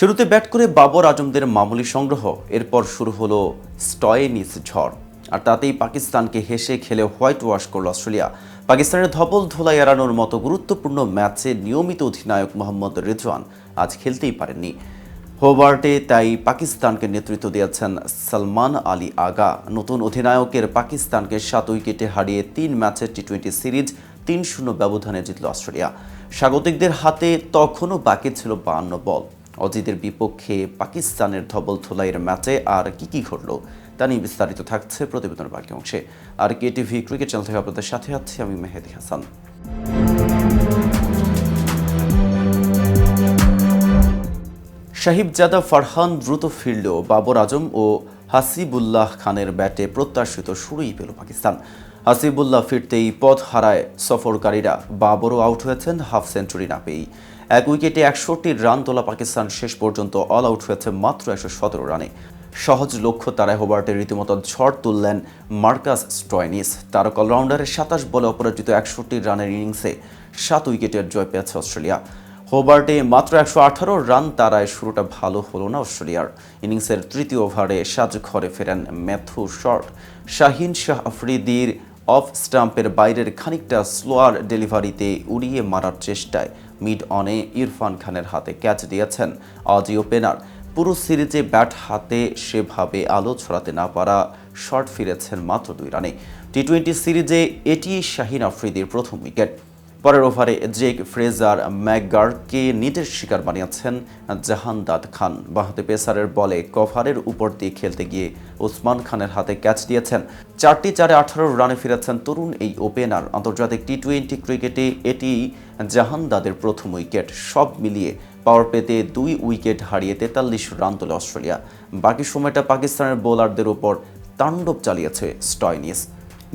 শুরুতে ব্যাট করে বাবর আজমদের মামুলি সংগ্রহ, এরপর শুরু হলো স্টয়েনিস ঝড়। আর তাতেই পাকিস্তানকে হেসে খেলে হোয়াইট ওয়াশ করল অস্ট্রেলিয়া। পাকিস্তানের ধবল ধোলাই এড়ানোর মতো গুরুত্বপূর্ণ ম্যাচে নিয়মিত অধিনায়ক মোহাম্মদ রিজওয়ান আজ খেলতেই পারেননি। হোবার্টে তাই পাকিস্তানকে নেতৃত্ব দিয়েছেন সালমান আলী আগা। নতুন অধিনায়কের পাকিস্তানকে সাত উইকেটে হারিয়ে তিন ম্যাচের টি টোয়েন্টি সিরিজ তিন শূন্য ব্যবধানে জিতল অস্ট্রেলিয়া। স্বাগতিকদের হাতে তখনও বাকি ছিল বাহান্ন বল। অজিদের বিপক্ষে পাকিস্তানের ধবল ধোলাইয়ের ম্যাচে আর কি কি ঘটল তা নিয়ে বিস্তারিত থাকছে প্রতিবেদনের বাকি অংশে। R K TV cricket channel থেকে আপনাদের সাথে আছি আমি মেহেদি হাসান। সাহিবজাদা ফারহান দ্রুত ফিরলেও বাবর আজম ও হাসিবুল্লাহ খানের ব্যাটে প্রত্যাশিত শুরুই পেল পাকিস্তান। হাসিবুল্লাহ ফিরতেই পথ হারায় সফরকারীরা। বাবরও আউট হয়েছেন হাফ সেঞ্চুরি না পেয়েই। এক উইকেটে একষট্টি রান তোলা পাকিস্তান শেষ পর্যন্ত অল আউট হয়েছে মাত্র একশো সতেরো রানে। সহজ লক্ষ্য তারায় হোবার্টের রীতিমতো ঝড় তুললেন মার্কাস স্টয়নিস। তারকা অলরাউন্ডারের সাতাশ বলে অপরাজিত একষট্টি রানের ইনিংসে সাত উইকেটের জয় পেয়েছে অস্ট্রেলিয়া। হোবার্টে মাত্র একশো আঠারো রান তারায় শুরুটা ভালো হলো না অস্ট্রেলিয়ার। ইনিংসের তৃতীয় ওভারে সাজ ঘরে ফেরেন ম্যাথু শর্ট। শাহিন শাহ আফ্রিদির অফ স্টাম্পের বাইরের খানিকটা স্লোয়ার ডেলিভারিতে উড়িয়ে মারার চেষ্টায় মিড অনে ইরফান খানের হাতে ক্যাচ দিয়েছেন অজি ওপেনার পুরো সিরিজে ব্যাট হাতে সেভাবে আলো ছড়াতে না পারা শট ফিরেছেন মাত্র দুই রানে টি টোয়েন্টি সিরিজে এটি শাহিন আফ্রিদির প্রথম উইকেট। পরের ওভারে জেক ফ্রেজার ম্যাকগার্ডকে নিজের শিকার বানিয়েছেন জাহানদাদ খান। বাহাতে পেসারের বলে কভারের উপর দিয়ে খেলতে গিয়ে ওসমান খানের হাতে ক্যাচ দিয়েছেন। চারটি চারে আঠারো রানে ফিরেছেন তরুণ এই ওপেনার। আন্তর্জাতিক টি টোয়েন্টি ক্রিকেটে এটি জাহানদাদের প্রথম উইকেট। সব মিলিয়ে পাওয়ার পেতে দুই উইকেট হারিয়ে তেতাল্লিশ রান তোলে অস্ট্রেলিয়া। বাকি সময়টা পাকিস্তানের বোলারদের উপর তাণ্ডব চালিয়েছে স্টয়নিস।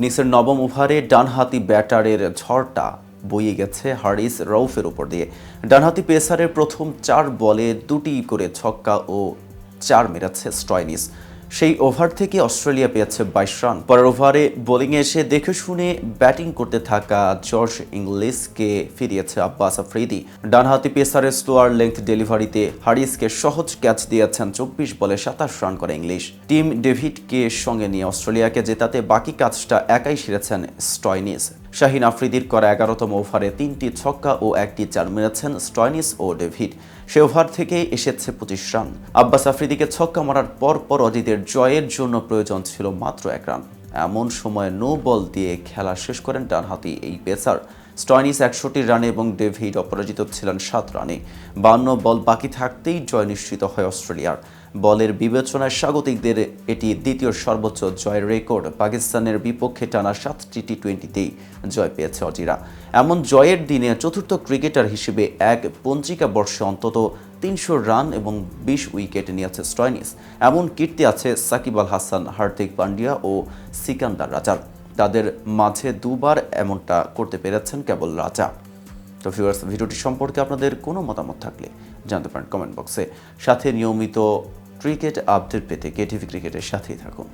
নিসের নবম ওভারে ডানহাতি ব্যাটারের ঝড়টা বইয়ে গেছে হারিস রৌফের উপর দিয়ে। ডানহাতি পেসারের প্রথম চার বলে দুটি করে ছক্কা ও চার মেরাচ্ছে স্টয়নিস সেই ওভার থেকে অস্ট্রেলিয়া পেয়েছে বাইশ রান। পরের ওভারে বোলিংয়ে এসে দেখে শুনে ব্যাটিং করতে থাকা জর্জ ইংলিশকে ফিরিয়েছে আব্বাস আফ্রিদি। ডানহাতি পেসারের স্লোয়ার লেংথ ডেলিভারিতে হারিসকে সহজ ক্যাচ দিয়েছেন চব্বিশ বলে সাতাশ রান করে ইংলিশ। টিম ডেভিডকে সঙ্গে নিয়ে অস্ট্রেলিয়াকে জেতাতে বাকি কাজটা একাই সেরেছেন স্টয়নিস শাহিন আফ্রিদির করা এগারোতম ওভারে তিনটি ছক্কা ও একটি চার মেরেছেন স্টয়নিস ও ডেভিড। সে ওভার থেকে এসেছে পঁচিশ রান। আব্বাস আফ্রিদিকে ছক্কা মারার পর পর অজিতের জয়ের জন্য প্রয়োজন ছিল মাত্র এক রান। এমন সময় নো বল দিয়ে খেলা শেষ করেন ডানহাতি এই পেসার। স্টয়নিস একষট্টি রানে এবং ডেভিড অপরাজিত ছিলেন সাত রানে। বান্ন বল বাকি থাকতেই জয় নিশ্চিত হয় অস্ট্রেলিয়ার। বলের বিবেচনায় স্বাগতিকদের এটি দ্বিতীয় সর্বোচ্চ জয়ের রেকর্ড। পাকিস্তানের বিপক্ষে টানা সাতটি টি টোয়েন্টিতেই জয় পেয়েছে অজিরা। এমন জয়ের দিনে চতুর্থ ক্রিকেটার হিসেবে এক পঞ্জিকা বর্ষে অন্তত তিনশো রান এবং বিশ উইকেট নিয়েছে স্টয়নিস। এমন কীর্তি আছে সাকিব আল হাসান, হার্দিক পান্ডিয়া ও সিকান্দার রাজার। তাদের মাঝে দুবার এমনটা করতে পেরেছেন কেবল রাজা। তো ভিউয়ার্স ভিডিওটি সম্পর্কে আপনাদের কোনো মতামত থাকলে জানতে পারেন কমেন্ট বক্সে সাথে নিয়মিত ক্রিকেট আপডেট পেতে কেটিভি ক্রিকেটের সাথেই থাকুন।